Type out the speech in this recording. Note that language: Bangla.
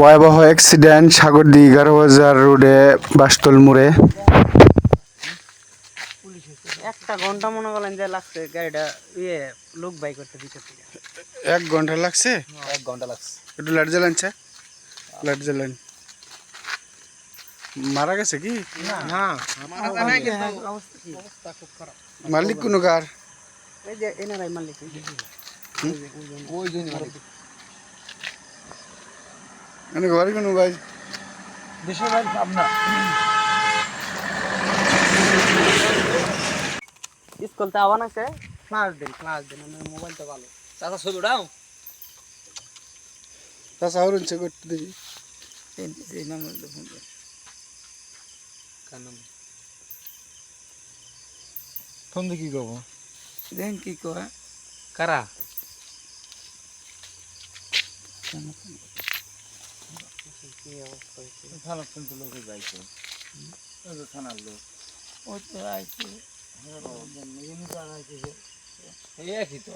ভয়াবহ অ্যাক্সিডেন্ট সাগরদি এগারো বাজার রোডে বাসতল মোড়ে। একটা ঘণ্টা মনে করেন যে লাগছে গাড়িটা ইয়ে লোক বাই করতে ভিতর থেকে। এক ঘণ্টা লাগছে? এক ঘণ্টা লাগছে। একটু লাইট জ্বালানছে লাইট জ্বালান। মারা গেছে কি? না মালিক কোনো কার? এই যে এনারাই মালিক। ওই জন্য। মানে ঘরে কোনো ভাই? দেশের বাড়ি পাবনা স্কুল তো আবার আছে ক্লাস দিন ক্লাস দিন আমার মোবাইলটা ভালো। চাচা ছবি উঠাও তাছা হরুনছে করতে দেখি এই নাম্বার ফোন কার। ফোন দিয়ে কি করব? দেন কি কয়? কারা? কি অবস্থা হয়েছে থানার কিন্তু লোকে যাইছে। ওই তো থানার লোক। ওই তো আইছে। এই একই তো।